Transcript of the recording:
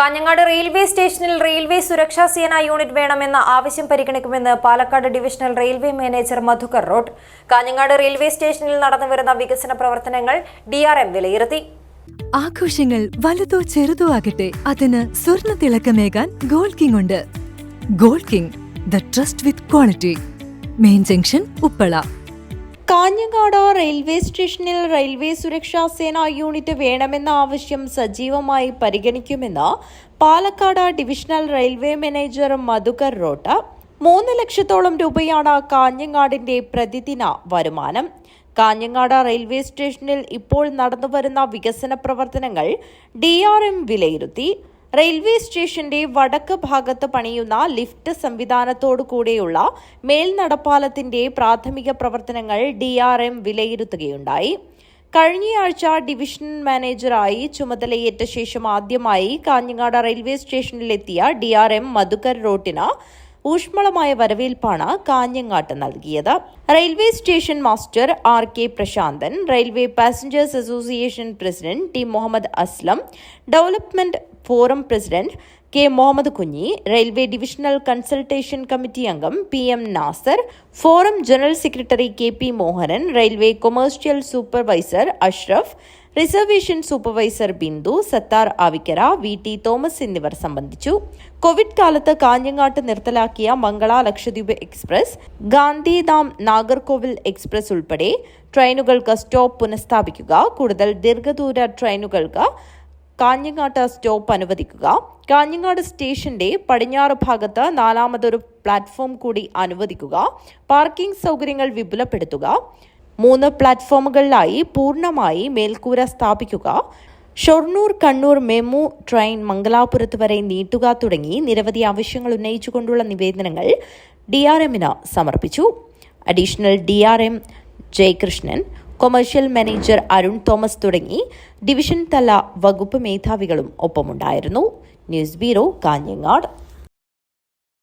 Kanhangad railway സ്റ്റേഷനിൽ railway സുരക്ഷാ സേന യൂണിറ്റ് വേണമെന്ന ആവശ്യം പരിഗണിക്കുമെന്ന് Palakkad divisional railway manager Madhukar road Kanhangad railway സ്റ്റേഷനിൽ നടന്നുവരുന്ന വികസന പ്രവർത്തനങ്ങൾ ഡി ആർ എം വിലയിരുത്തി. ആഘോഷങ്ങൾ വലുതോ ചെറുതോ ആകട്ടെ അതിന് സ്വർണ തിളക്കമേകാൻ ഗോൾഡ് കിങ് ഉണ്ട്. Gold King the trust with quality. Main junction Uppala. Kanhangad railway സ്റ്റേഷനിൽ റെയിൽവേ സുരക്ഷാ സേനാ യൂണിറ്റ് വേണമെന്ന ആവശ്യം സജീവമായി പരിഗണിക്കുമെന്ന് Palakkad divisional railway manager Madhukar Roat. മൂന്ന് ലക്ഷത്തോളം രൂപയാണ് കാഞ്ഞങ്ങാടിന്റെ പ്രതിദിന വരുമാനം. കാഞ്ഞങ്ങാട് റെയിൽവേ സ്റ്റേഷനിൽ ഇപ്പോൾ നടന്നുവരുന്ന വികസന പ്രവർത്തനങ്ങൾ ഡി വിലയിരുത്തി. റെയിൽവേ സ്റ്റേഷന്റെ വടക്ക് ഭാഗത്ത് പണിയുന്ന ലിഫ്റ്റ് സംവിധാനത്തോടു കൂടെയുള്ള മേൽനടപ്പാലത്തിന്റെ പ്രാഥമിക പ്രവർത്തനങ്ങൾ ഡി ആർ എം വിലയിരുത്തുകയുണ്ടായി. കഴിഞ്ഞയാഴ്ച ഡിവിഷൻ മാനേജറായി ചുമതലയേറ്റ ശേഷം ആദ്യമായി കാഞ്ഞങ്ങാട് റെയിൽവേ സ്റ്റേഷനിലെത്തിയ ഡി ആർ എം മധുക്കർ റോട്ടിന് ഊഷ്മളമായ വരവേൽപ്പാണ് കാഞ്ഞങ്ങാട്ട് നൽകിയത്. Railway station master R K Prasanthan railway passengers association president T Muhammad Aslam development forum president K Muhammad Kunhi railway divisional consultation committee അംഗം P M Nasar forum general secretary K P Mohanan railway commercial supervisor Ashraf reservation supervisor Bindu Sathar Avikkara V T Thomas എന്നിവർ സംബന്ധിച്ചു. Covid കാലത്ത് കാഞ്ഞങ്ങാട്ട് നിർത്തലാക്കിയ Mangala Lakshadweep express Gandhidham Nagercoil express ഉൾപ്പെടെ ട്രെയിനുകൾക്ക് stop പുനഃസ്ഥാപിക്കുക കൂടുതൽ ദീർഘദൂര ട്രെയിനുകൾക്ക് കാഞ്ഞങ്ങാട്ട് സ്റ്റോപ്പ് അനുവദിക്കുക. കാഞ്ഞങ്ങാട് സ്റ്റേഷന്റെ പടിഞ്ഞാറ് ഭാഗത്ത് നാലാമതൊരു പ്ലാറ്റ്ഫോം കൂടി അനുവദിക്കുക. പാർക്കിംഗ് സൗകര്യങ്ങൾ വിപുലപ്പെടുത്തുക. മൂന്ന് പ്ലാറ്റ്ഫോമുകളിലായി പൂർണമായി മേൽക്കൂര സ്ഥാപിക്കുക. ഷൊർണൂർ കണ്ണൂർ മെമു ട്രെയിൻ മംഗലാപുരത്ത് വരെ നീട്ടുക തുടങ്ങി നിരവധി ആവശ്യങ്ങൾ ഉന്നയിച്ചുകൊണ്ടുള്ള നിവേദനങ്ങൾ ഡി ആർ എമ്മിന് സമർപ്പിച്ചു. Additional D R M Jayakrishnan commercial manager Arun Thomas തുടങ്ങി ഡിവിഷൻ തല വകുപ്പ് മേധാവികളും ഒപ്പമുണ്ടായിരുന്നു. News bureau Kanhangad.